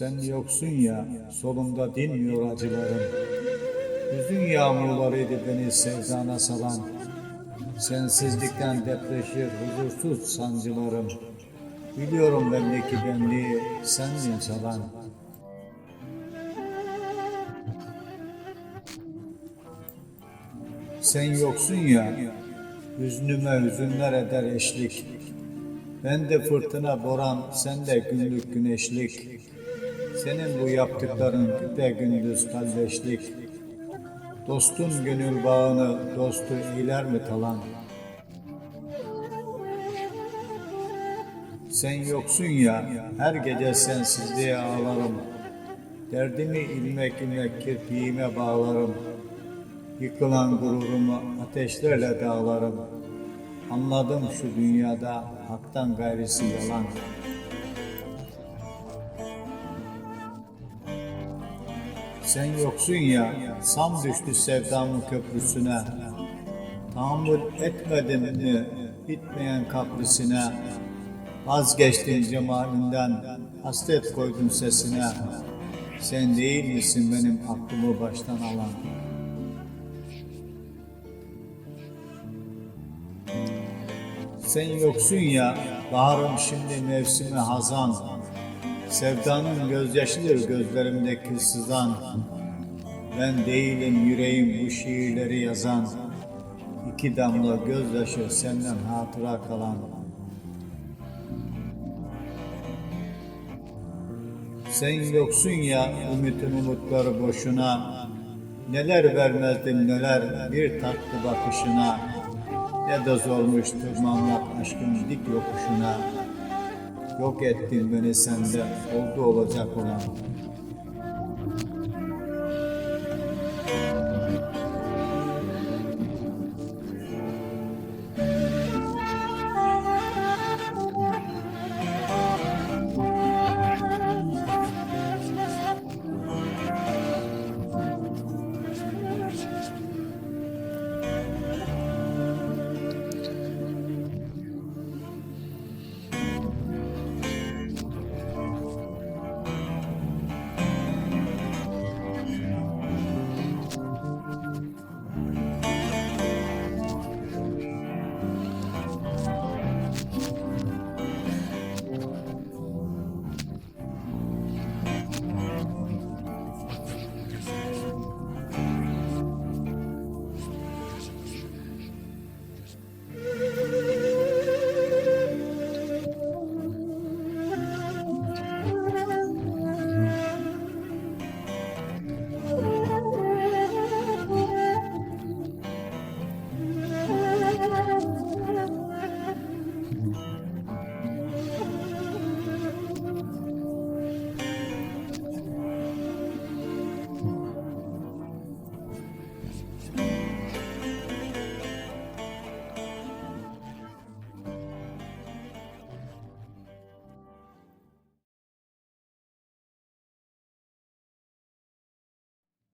Sen yoksun ya, solumda dinmiyor acılarım. Hüzün yağmurlarıydı beni sevdana salan. Sensizlikten depreşir huzursuz sancılarım. Biliyorum bendeki benliği sendin çalan. Sen yoksun ya, hüznüme hüzünler eder eşlik. Ben de fırtına boran, sen de günlük güneşlik. Senin bu yaptıkların de gündüz kalleşlik. Dostun gönül bağını dostu iler mi talan? Sen yoksun ya, her gece sensizliğe ağlarım. Derdimi ilmek ilmek kirpiğime bağlarım. Yıkılan gururumu ateşlerle dağlarım. Anladım şu dünyada haktan gayrisi yalan. Sen yoksun ya, sam düştü sevdamın köprüsüne. Tahammül etmedin mi bitmeyen kaprisine? Vazgeçtin cemalinden, hasret koydun sesine. Sen değil misin benim aklımı baştan alan? Sen yoksun ya, baharım şimdi mevsimi hazan. Sevdanın gözyaşıdır gözlerimdeki sızan. Ben değilim yüreğim bu şiirleri yazan. İki damla gözyaşı senden hatıra kalan. Sen yoksun ya ümitin umutları boşuna. Neler vermezdim neler bir tatlı bakışına. Ne de zormuş tırmanmak aşkın dik yokuşuna. Yok ettin beni sende oldu olacak olan.